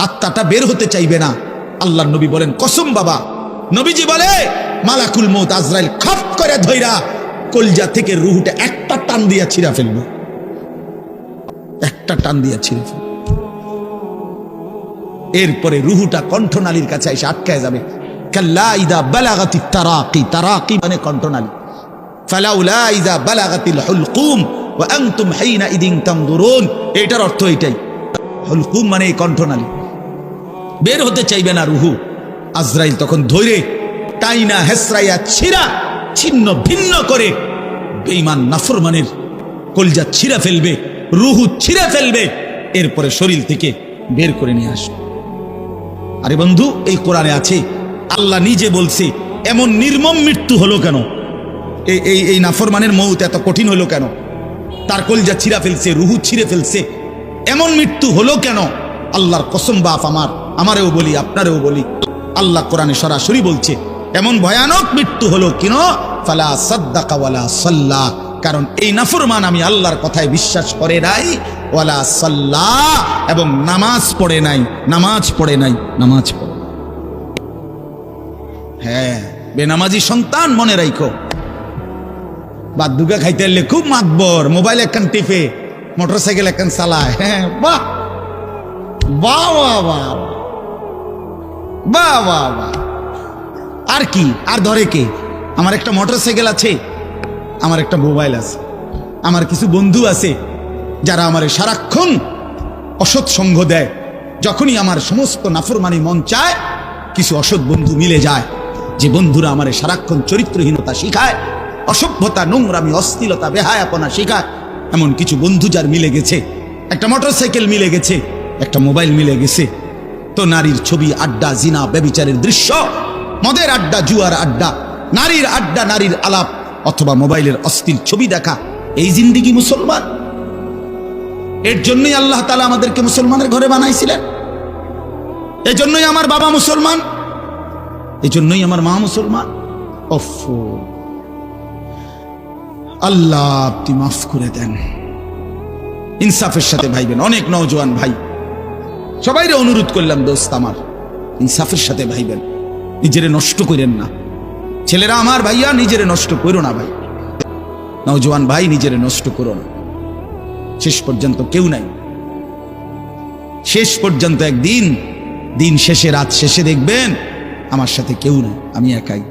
আত্মাটা বের হতে চাইবে না। আল্লাহ নবী বলেন, কসম বাবা। নবীজি বলে, মালাকুল মৌত আজরাইল খপ করে ধইরা কলজা থেকে রুহুটা একটা টান দিয়া ছিঁড়া ফেলবে। একটা টান দিয়া ছিঁড়ে ফেলবে। এরপরে রুহুটা কণ্ঠনালীর কাছে এসে আটকায় যাবে। মানে কণ্ঠনালী। হুলকুম এটার অর্থ এটাই। হুলকুম মানে কণ্ঠনালী। বের হতে চাইবে না রুহু। আজরাইল তখন ধৈরে টাইনা হেসরাইয়া ছিঁড়া, ছিন্ন ভিন্ন করে বেঈমান নাফরমানের কলজা ছিঁড়া ফেলবে, রুহু ছিঁড়া ফেলবে, এরপরে শরীর থেকে বের করে নিয়ে আসবে। আরে বন্ধু, এই কোরআনে আছে, আল্লাহ নিজে বলছে, এমন নির্মম মৃত্যু হলো কেন? এই এই এই নাফরমানের মৌত এত কঠিন হলো কেন? তার কলজা ছিঁড়া ফেলছে, রুহু ছিঁড়ে ফেলছে, এমন মৃত্যু হলো কেন? আল্লাহর কসম বাপ আমার। আমারেও বলি, আপনারেও বলি। আল্লাহ কোরআনে সরাসরি বলছে, এমন ভয়ানক মৃত্যু হলো কিন? ফালা সাদ্দাকা ওয়ালা সাল্লাহ কারণ এই নাফরমান আমি আল্লাহর কথায় বিশ্বাস করে নাই। ওয়ালা সাল্লাহ এবং নামাজ পড়ে নাই। নামাজ পড়ে নাই, নামাজ পড়ে হ্যাঁ বেনামাজি সন্তান মনে রাখো বাদ দুগা খাইতে এলে খুব মাতবর মোবাইল একখান টিপে, মোটরসাইকেল একখান চালায়। হ্যাঁ বাহ বাহ বাহ বাহ। বাহ বাহ বাহ আর কি? আর ধরে কে? আমার একটা মোটরসাইকেল আছে, আমার একটা মোবাইল আছে, আমার কিছু বন্ধু আছে, যারা আমার সারাক্ষণ অসৎ সঙ্গ দেয়। যখনই আমার সমস্ত নাফরমানি মন চায়, কিছু অসৎ বন্ধু মিলে যায়। যে বন্ধুরা আমার সারাক্ষণ চরিত্রহীনতা শিখায়, অসভ্যতা, নোংরামি অস্থিলতা বেহায়াপনা শিখায়, এমন কিছু বন্ধু যার মিলে গেছে। একটা মোটরসাইকেল মিলে গেছে, একটা মোবাইল মিলে গেছে। নারীর ছবি, আড্ডা, জিনা, ব্যবিচারের দৃশ্য। মদের আড্ডা, জুয়ার আড্ডা, নারীর আড্ডা, নারীর আলাপ, অথবা মোবাইলের অস্থির ছবি দেখা, এই জিন্দিগি মুসলমান। এর জন্যই আল্লাহ তালা আমাদেরকে মুসলমানের ঘরে বানাইছিলেন। এই জন্যই আমার বাবা মুসলমান। এই জন্যই আমার মা মুসলমান। আল্লাহ আপনি মাফ করে দেন। ইনসাফের সাথে ভাইবেন। অনেক নওজোয়ান ভাই। সবাইরে অনুরোধ করলাম, দোস্ত আমার। ইনসাফের সাথে ভাইবেন। নিজেরে নষ্ট করেন না। ছেলেরা আমার ভাইয়া, নিজেরে নষ্ট করো না ভাই। নওজোয়ান ভাই, নিজেরে নষ্ট করো না। শেষ পর্যন্ত কেউ নাই। শেষ পর্যন্ত একদিন, দিন শেষে, রাত শেষে দেখবেন, আমার সাথে কেউ নাই। আমি একাই।